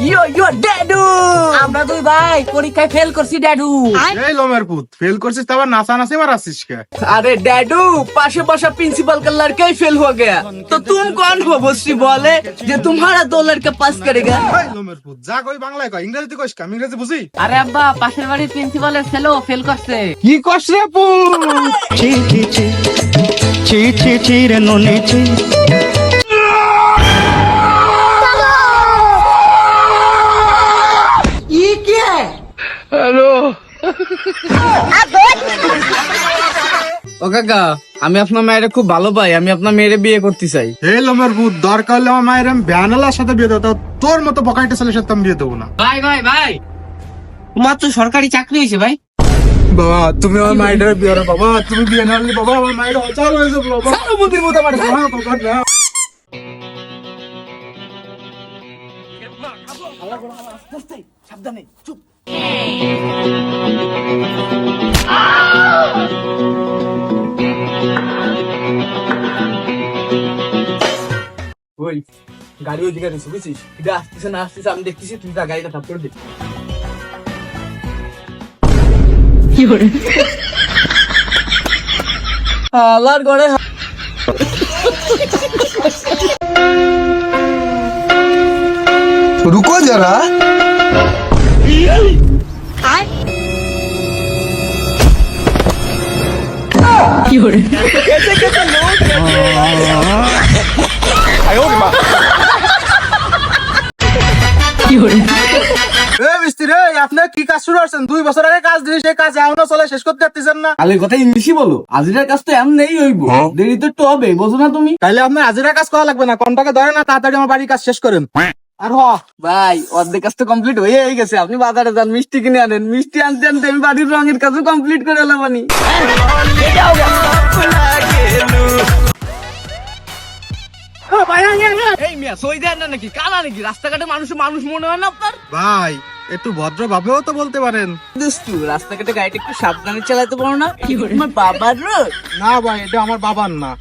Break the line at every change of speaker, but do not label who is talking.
ইয়ো ইয়ো ড্যাডু আমরা দুই ভাই পরীক্ষায় ফেল করছি ড্যাডু
এই লোমের পুত ফেল করছিস তো আবার নাচা নাচি মারাচ্ছিস কে
अरे डैडू पाशे पाशा प्रिंसिपल का लड़का ही फेल हो गया तो तुम कौन हो बस्सी बोले जो तुम्हारा दो लड़का पास करेगा
এই লোমের পুত যা কই বাংলায় কয় ইংরেজিতে কইস কাম ইংরেজি বুঝি
আরে আব্বা পাশের বাড়ির প্রিন্সিপালের ছেলেও ফেল করছে
কি কস রে পুত
ছি ছি ছি ছি ছি ছি রে ননি ছি
ও কাকা আমি আপনার মেয়েরে খুব ভালো পাই আমি আপনার মেয়েরে বিয়ে করতে চাই।
এই লোমের পুত দরকার হলে আমার মায়ের আমি ভ্যানালার সাথে বিয়ে দেবো তোর মতো বকাইটা ছেলের সাথে আমি বিয়ে দেবো না।
ভাই ভাই ভাই! তোমার তো সরকারি চাকরি হয়েছে ভাই।
বাবা তুমি আমার মায়ের বিয়ে করো বাবা তুমি বিয়ে না হলে বাবা আমার মায়ের অচার হয়ে যাবে বাবা। সারবতির মতো আমার বাবা, বাবা, না।
সাবধানে চুপ। ওই গাড়ি ওই দিকে রয়েছে বুঝছিস এটা আসতেছে না আসতেছে আমি দেখতেছি তুই তার গাড়িটা থাপ করে দে আল্লাহর গড়ে
रुको जरा এ মিস্ত্রি কি কাজ শুরু করছেন? দুই বছর আগে কাজ দিয়ে সেই কাজ এখনও চলে শেষ করতে পারতেছেন না।
আলে কথা ইংলিশই বলো। আজিরার কাজ তো এমন হইব। দেরি তো একটু হবে বোঝো না তুমি।
তাইলে আপনার হাজিরা কাজ করা লাগবে না কন্টাকে ধরে না তাড়াতাড়ি আমার বাড়ির কাজ শেষ করেন। আর
ভাই অর্ধেক কাজ তো কমপ্লিট হয়ে গেছে। আপনি বাজারে যান মিষ্টি কিনে আনেন। মিষ্টি আনতে আনতে আমি বাড়ির রঙের কাজও কমপ্লিট করে এলাম এই মিয়া সই দেন না নাকি? কালা নাকি? রাস্তাঘাটে মানুষ মানুষ মনে হয় না আপনার?
ভাই একটু ভদ্র ভাবেও তো বলতে পারেন।
দুষ্টু রাস্তাঘাটে গাড়িটা একটু সাবধানে চালাতে পারো না? তোমার বাবার রোড
না ভাই এটা আমার বাবার না।